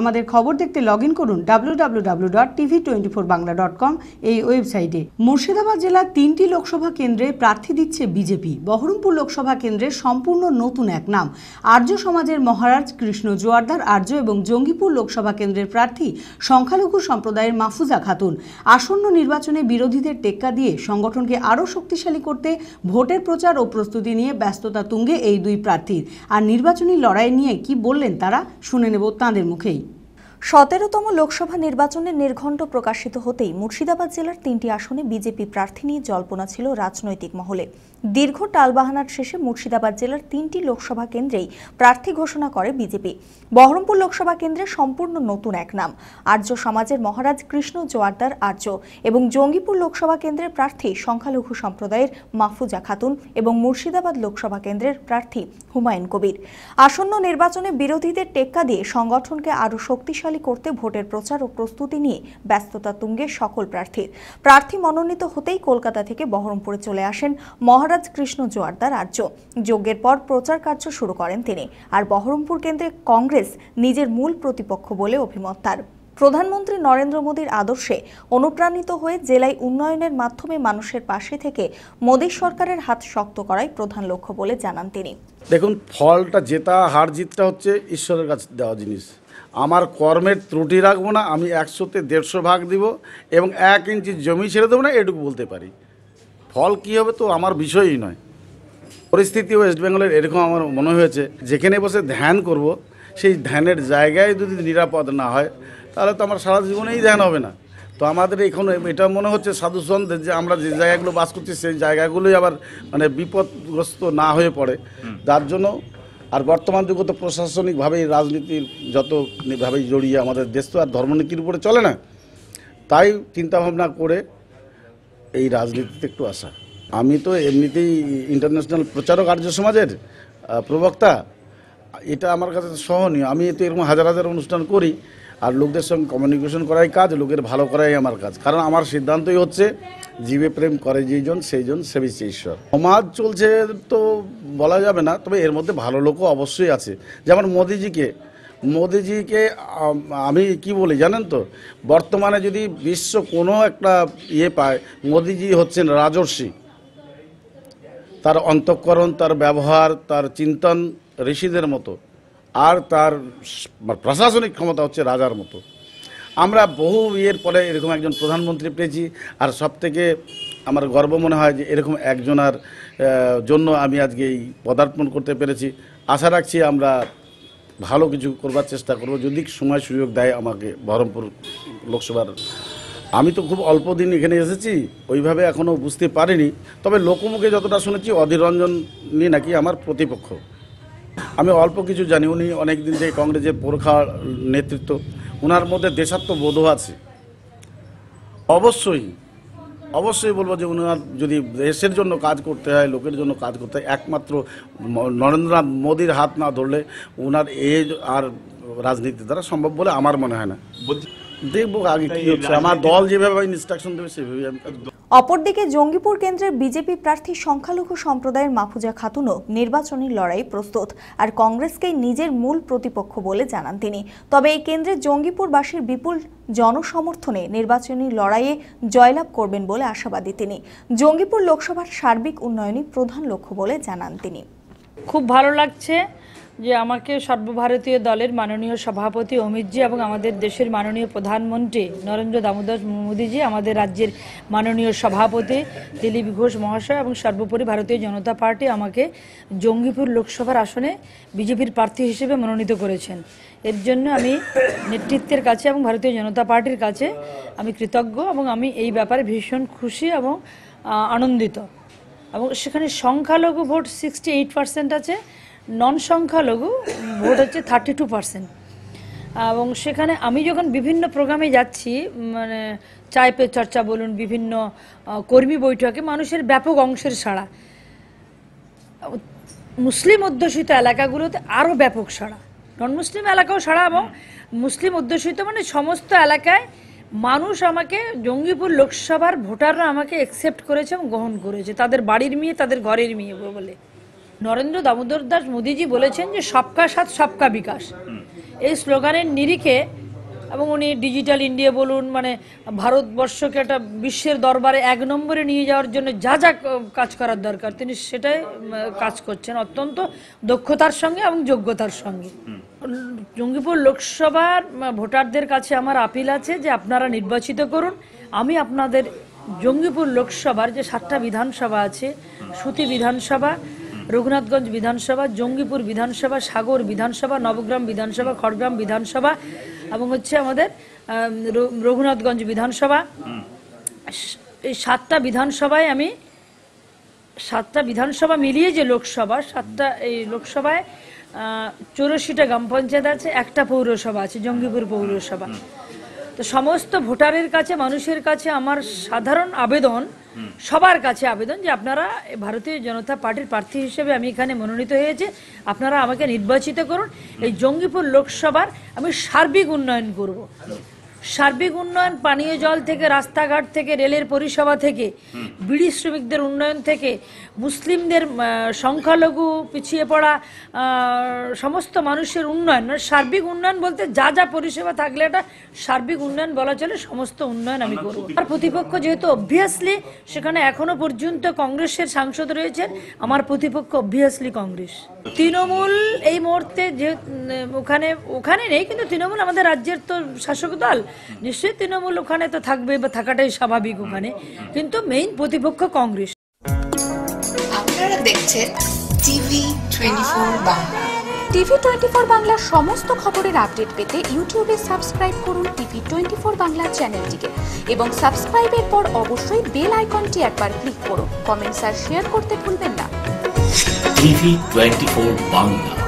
আমাদের খবর দেখতে লগ ইন করুন W dot TV twenty four Bangla dot com এই ওয়েবসাইটে। মুর্শিদাবাদ জেলার তিনটি লোকসভা কেন্দ্রে প্রার্থী দিচ্ছে বিজেপি। বহরমপুর লোকসভা কেন্দ্রের সম্পূর্ণ নতুন এক নাম। আর্য সমাজের মহারাজ কৃষ্ণ জোয়ারদার, আর্য এবং জঙ্গিপুর লোকসভা কেন্দ্রের প্রার্থী সংখ্যালঘু সম্প্রদায়ের মাহফুজা খাতুন। আসন্ন নির্বাচনে বিরোধীদের টেক্কা দিয়ে সংগঠনকে আরও শক্তিশালী করতে ভোটের প্রচার ও প্রস্তুতি নিয়ে ব্যস্ততা তুঙ্গে এই দুই প্রার্থীর। আর নির্বাচনী লড়াই নিয়ে কি বললেন তারা, শুনে নেব তাঁদের মুখেই সতেরোতম লোকসভা নির্বাচনের নির্ঘণ্ট প্রকাশিত হতেই মুর্শিদাবাদ জেলার তিনটি আসনে বিজেপি প্রার্থী নিয়ে জল্পনা ছিল রাজনৈতিক মহলে। দীর্ঘ টালবাহানার শেষে মুর্শিদাবাদ জেলার তিনটি লোকসভা কেন্দ্রেই প্রার্থী ঘোষণা করে বিজেপি। বহরমপুর লোকসভা কেন্দ্রে সম্পূর্ণ নতুন এক নাম, আর্য সমাজের মহারাজ কৃষ্ণ জোয়ারদার আর্য এবং জঙ্গিপুর লোকসভা কেন্দ্রের প্রার্থী সংখ্যালঘু সম্প্রদায়ের মাহফুজা খাতুন এবং মুর্শিদাবাদ লোকসভা কেন্দ্রের প্রার্থী হুমায়ুন কবির। আসন্ন নির্বাচনে বিরোধীদের টেক্কা দিয়ে সংগঠনকে আরও শক্তিশালী করতে ভোটের প্রচার ও প্রস্তুতি নিয়ে ব্যস্ততা তুঙ্গে সকল প্রার্থীর। প্রার্থী মনোনীত হতেই কলকাতা থেকে বহরমপুরে চলে আসেন মহারাজ কৃষ্ণ জোয়ারদার আর্য। যজ্ঞের পর প্রচার কার্য শুরু করেন তিনি। আর বহরমপুর কেন্দ্রে কংগ্রেস নিজের মূল প্রতিপক্ষ বলে অভিমত তার। প্রধানমন্ত্রী নরেন্দ্র মোদীর আদর্শে অনুপ্রাণিত হয়ে জেলায় উন্নয়নের মাধ্যমে মানুষের পাশে থেকে মোদী সরকারের হাত শক্ত করাই প্রধান লক্ষ্য বলে জানান তিনি। দেখুন, ফলটা, জেতা, হার জিতটা হচ্ছে ঈশ্বরের কাছে দেওয়া জিনিস। আমার কর্মের ত্রুটি রাখব না আমি একশোতে দেড়শো ভাগ দিব এবং এক ইঞ্চি জমি ছেড়ে দেবো না এটুকু বলতে পারি। ফল কী হবে তো আমার বিষয়ই নয়। পরিস্থিতি ওয়েস্ট বেঙ্গলের এরকম আমার মনে হয়েছে যেখানে বসে ধ্যান করব সেই ধ্যানের জায়গায় যদি নিরাপদ না হয় তাহলে তো আমার সারা জীবনেই ধ্যান হবে না। তো আমাদের এখানে এটা মনে হচ্ছে সাধু সন্তের যে আমরা যে জায়গাগুলো বাস করছি সেই জায়গাগুলোই আবার মানে বিপদগ্রস্ত না হয়ে পড়ে। যার জন্য আর বর্তমান যুগ তো প্রশাসনিকভাবেই রাজনীতির যতভাবেই জড়িয়ে আমাদের দেশ তো আর ধর্মনীতির উপরে চলে না। তাই চিন্তাভাবনা করে এই রাজনীতিতে একটু আসা। আমি তো এমনিতেই ইন্টারন্যাশনাল প্রচারক আর্য সমাজের প্রবক্তা। এটা আমার কাছে সহনীয়। আমি তো এরকম হাজার হাজার অনুষ্ঠান করি লোকদের সঙ্গে কমিউনিকেশন করাই কাজ, লোকের ভালো করাই আমার কাজ। কারণ আমার সিদ্ধান্তই হচ্ছে, জীবে প্রেম করে যেইজন সেইজন সেবিছে ঈশ্বর। সমাজ চলছে তো বলা যাবে না, তবে এর মধ্যে ভালো লোকও অবশ্যই আছে। যেমন মোদিজিকে মোদিজিকে আমি কি বলি জানেন তো? বর্তমানে যদি বিশ্ব কোনো একটা ইয়ে পায়, মোদিজি হচ্ছেন রাজর্ষি। তার অন্তঃকরণ, তার ব্যবহার, তার চিন্তন ঋষিদের মতো। আর তার প্রশাসনিক ক্ষমতা হচ্ছে রাজার মতো। আমরা বহু ইয়ের পরে এরকম একজন প্রধানমন্ত্রী পেয়েছি, আর সব থেকে আমার গর্ব মনে হয় যে এরকম একজনার জন্য আমি আজকে এই পদার্পণ করতে পেরেছি। আশা রাখছি আমরা ভালো কিছু করবার চেষ্টা করব, যদি সময় সুযোগ দেয় আমাকে বহরমপুর লোকসভার। আমি তো খুব অল্প দিন এখানে এসেছি, ওইভাবে এখনও বুঝতে পারিনি, তবে লোকমুখে যতটা শুনেছি অধীর রঞ্জন নিয়ে নাকি আমার প্রতিপক্ষ। আমি অল্প কিছু জানি উনি অনেক দিন থেকে কংগ্রেসের পোরখা নেতৃত্ব। ওনার মধ্যে দেশাত্মবোধও আছে। অবশ্যই অবশ্যই বলব যে ওনার যদি দেশের জন্য কাজ করতে হয় লোকের জন্য কাজ করতে হয় একমাত্র নরেন্দ্রনাথ মোদীর হাত না ধরলে ওনার এজ আর রাজনীতি দ্বারা সম্ভব বলে আমার মনে হয় না। দেখব আগে কি হচ্ছে। আমার দল যেভাবে ইনস্ট্রাকশন দেবে সেভাবে আমি। অপরদিকে জঙ্গিপুর কেন্দ্রের বিজেপি প্রার্থী সংখ্যালঘু সম্প্রদায়ের মাফুজা খাতুনও নির্বাচনী লড়াই প্রস্তুত আর কংগ্রেসকেই নিজের মূল প্রতিপক্ষ বলে জানান তিনি। তবে এই কেন্দ্রে জঙ্গিপুরবাসীর বিপুল জনসমর্থনে নির্বাচনী লড়াইয়ে জয়লাভ করবেন বলে আশাবাদী তিনি। জঙ্গিপুর লোকসভার সার্বিক উন্নয়নই প্রধান লক্ষ্য বলে জানান তিনি। খুব ভালো লাগছে যে আমাকে সর্বভারতীয় দলের মাননীয় সভাপতি অমিতজি এবং আমাদের দেশের মাননীয় প্রধানমন্ত্রী নরেন্দ্র দামোদর মোদীজি, আমাদের রাজ্যের মাননীয় সভাপতি দিলীপ ঘোষ মহাশয় এবং সর্বোপরি ভারতীয় জনতা পার্টি আমাকে জঙ্গিপুর লোকসভার আসনে বিজেপির প্রার্থী হিসেবে মনোনীত করেছেন। এর জন্য আমি নেতৃত্বের কাছে এবং ভারতীয় জনতা পার্টির কাছে আমি কৃতজ্ঞ এবং আমি এই ব্যাপারে ভীষণ খুশি এবং আনন্দিত। এবং সেখানে সংখ্যালঘু ভোট সিক্সটি এইট পার্সেন্ট আছে নন সংখ্যালঘু ভোট হচ্ছে থার্টি টু পার্সেন্ট এবং সেখানে আমি যখন বিভিন্ন প্রোগ্রামে যাচ্ছি মানে চায় পে চর্চা বলুন, বিভিন্ন কর্মী বৈঠকে মানুষের ব্যাপক অংশের সাড়া। মুসলিম অধ্যুষিত এলাকাগুলোতে আরও ব্যাপক সাড়া। নন মুসলিম এলাকাও সাড়া এবং মুসলিম অধ্যুষিত মানে সমস্ত এলাকায় মানুষ আমাকে জঙ্গিপুর লোকসভার ভোটাররা আমাকে একসেপ্ট করেছে এবং গ্রহণ করেছে। তাদের বাড়ির মেয়ে তাদের ঘরের মেয়ে বলে। নরেন্দ্র দামোদর দাস মোদীজি বলেছেন যে সবকা সাথ সবকা বিকাশ। এই স্লোগানের নিরিখে এবং উনি ডিজিটাল ইন্ডিয়া বলুন মানে ভারতবর্ষকে একটা বিশ্বের দরবারে এক নম্বরে নিয়ে যাওয়ার জন্য যা যা কাজ করার দরকার তিনি সেটাই কাজ করছেন অত্যন্ত দক্ষতার সঙ্গে এবং যোগ্যতার সঙ্গে। জঙ্গিপুর লোকসভার ভোটারদের কাছে আমার আপিল আছে যে আপনারা নির্বাচিত করুন। আমি আপনাদের জঙ্গিপুর লোকসভার যে সাতটা বিধানসভা আছে সুতি বিধানসভা রঘুনাথগঞ্জ বিধানসভা জঙ্গিপুর বিধানসভা সাগর বিধানসভা নবগ্রাম বিধানসভা খড়গ্রাম বিধানসভা এবং হচ্ছে আমাদের আম, রঘুনাথগঞ্জ বিধানসভা। এই সাতটা বিধানসভায় আমি সাতটা বিধানসভা মিলিয়ে যে লোকসভা সাতটা এই লোকসভায় চৌরাশিটা গ্রাম পঞ্চায়েত আছে একটা পৌরসভা আছে জঙ্গিপুর পৌরসভা। তো সমস্ত ভোটারের কাছে মানুষের কাছে আমার সাধারণ আবেদন সবার কাছে আবেদন যে আপনারা ভারতীয় জনতা পার্টির প্রার্থী হিসেবে আমি এখানে মনোনীত হয়েছে। আপনারা আমাকে নির্বাচিত করুন। এই জঙ্গিপুর লোকসভার আমি সার্বিক উন্নয়ন করব। সার্বিক উন্নয়ন, পানীয় জল থেকে, রাস্তাঘাট থেকে, রেলের পরিষেবা থেকে, বিড়ি শ্রমিকদের উন্নয়ন থেকে, মুসলিমদের সংখ্যালঘু পিছিয়ে পড়া সমস্ত মানুষের উন্নয়ন। মানে সার্বিক উন্নয়ন বলতে যা যা পরিষেবা থাকলে এটা সার্বিক উন্নয়ন বলা চলে, সমস্ত উন্নয়ন আমি করব। আর প্রতিপক্ষ যেহেতু অবভিয়াসলি সেখানে এখনও পর্যন্ত কংগ্রেসের সাংসদ রয়েছেন, আমার প্রতিপক্ষ অবভিয়াসলি কংগ্রেস। তৃণমূল এই মুহূর্তে যে ওখানে ওখানে নেই, কিন্তু তৃণমূল আমাদের রাজ্যের তো শাসক দল। নিশ্চয়ই তৃণমূল ওখানে তো থাকবে বা থাকাটাই স্বাভাবিক ওখানে। কিন্তু মেইন প্রতিপক্ষ কংগ্রেস। আপনারা দেখছেন TV twenty four Bangla. TV twenty four বাংলার সমস্ত খবরের আপডেট পেতে ইউটিউবে সাবস্ক্রাইব করুন টিভি টোয়েন্টি ফোর বাংলা চ্যানেলটিকে। এবং সাবস্ক্রাইবের পর অবশ্যই বেল আইকনটি একবার ক্লিক করুন। কমেন্টস আর শেয়ার করতে ভুলবেন না। TV twenty four Bangla.